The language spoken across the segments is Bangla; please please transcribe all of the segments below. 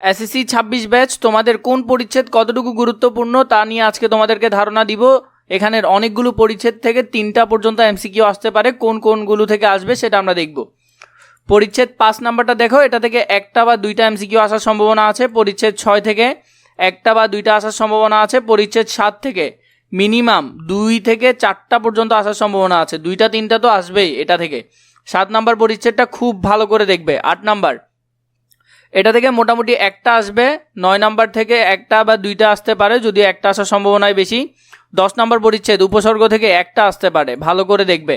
এসএসসি ছাব্বিশ ব্যাচ তোমাদের কোন পরিচ্ছেদ কতটুকু গুরুত্বপূর্ণ তা নিয়ে আজকে তোমাদেরকে ধারণা দিব। এখানের অনেকগুলো পরিচ্ছেদ থেকে তিনটা পর্যন্ত এমসিকিউ আসতে পারে, কোন কোনগুলো থেকে আসবে সেটা আমরা দেখব। পরিচ্ছেদ পাঁচ নাম্বারটা দেখো, এটা থেকে একটা বা দুইটা এমসিকিউ আসার সম্ভাবনা আছে, পরিচ্ছেদ ছয় থেকে একটা বা দুইটা আসার সম্ভাবনা আছে, পরিচ্ছেদ সাত থেকে মিনিমাম দুই থেকে চারটা পর্যন্ত আসার সম্ভাবনা আছে, দুইটা তিনটা তো আসবেই এটা থেকে। সাত নাম্বার পরিচ্ছেদটা খুব ভালো করে দেখবে, আট নাম্বার। এটা থেকে মোটামুটি একটা আসবে, নয় নাম্বার থেকে একটা বা দুইটা আসতে পারে, যদি একটা আসার সম্ভাবনায় বেশি। দশ নাম্বার পরিচ্ছেদ, উপসর্গ থেকে একটা আসতে পারে, ভালো করে দেখবে।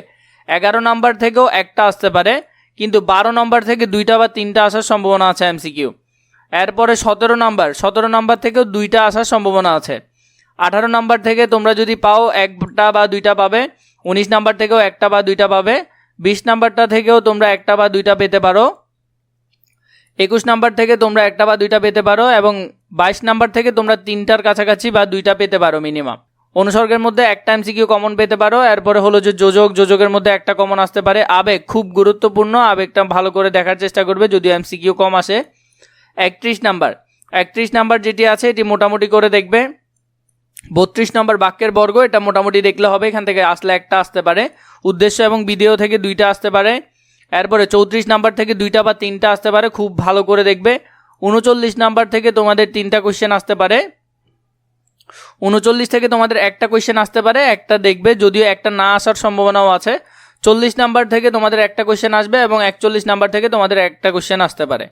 এগারো নাম্বার থেকেও একটা আসতে পারে, কিন্তু বারো নাম্বার থেকে দুইটা বা তিনটা আসার সম্ভাবনা আছে এমসিকিউ এরপরে সতেরো নাম্বার সতেরো নাম্বার থেকেও দুইটা আসার সম্ভাবনা আছে। আঠারো নাম্বার থেকে তোমরা যদি পাও একটা বা দুইটা পাবে, উনিশ নাম্বার থেকেও একটা বা দুইটা পাবে, বিশ নাম্বারটা থেকেও তোমরা একটা বা দুইটা পেতে পারো। একুশ নাম্বার থেকে তোমরা একটা বা দুইটা পেতে পারো এবং বাইশ নাম্বার থেকে তোমরা তিনটার কাছাকাছি বা দুইটা পেতে পারো মিনিমাম অনুসর্গের মধ্যে একটা এমসিকিউ কমন পেতে পারো, এরপরে হলো যে যোজক, যোজকের মধ্যে একটা কমন আসতে পারে। আবেগ খুব গুরুত্বপূর্ণ, আবেগটা ভালো করে দেখার চেষ্টা করবে যদিও এমসিকিউ কম আসে। একত্রিশ নাম্বার একত্রিশ নাম্বার যেটি আছে এটি মোটামুটি করে দেখবে। বত্রিশ নম্বর বাক্যের বর্গ, এটা মোটামুটি দেখলে হবে, এখান থেকে আসলে একটা আসতে পারে। উদ্দেশ্য এবং বিধেয় থেকে দুইটা আসতে পারে। এরপরে চৌত্রিশ নাম্বার থেকে দুইটা বা তিনটা আসতে পারে, খুব ভালো করে দেখবে। উনচল্লিশ নাম্বার থেকে তোমাদের তিনটা কোয়েশ্চেন আসতে পারে। উনচল্লিশ থেকে তোমাদের একটা কোয়েশ্চেন আসতে পারে, একটা দেখবে, যদিও একটা না আসার সম্ভাবনাও আছে। চল্লিশ নাম্বার থেকে তোমাদের একটা কোয়েশ্চেন আসবে এবং একচল্লিশ নাম্বার থেকে তোমাদের একটা কোয়েশ্চেন আসতে পারে।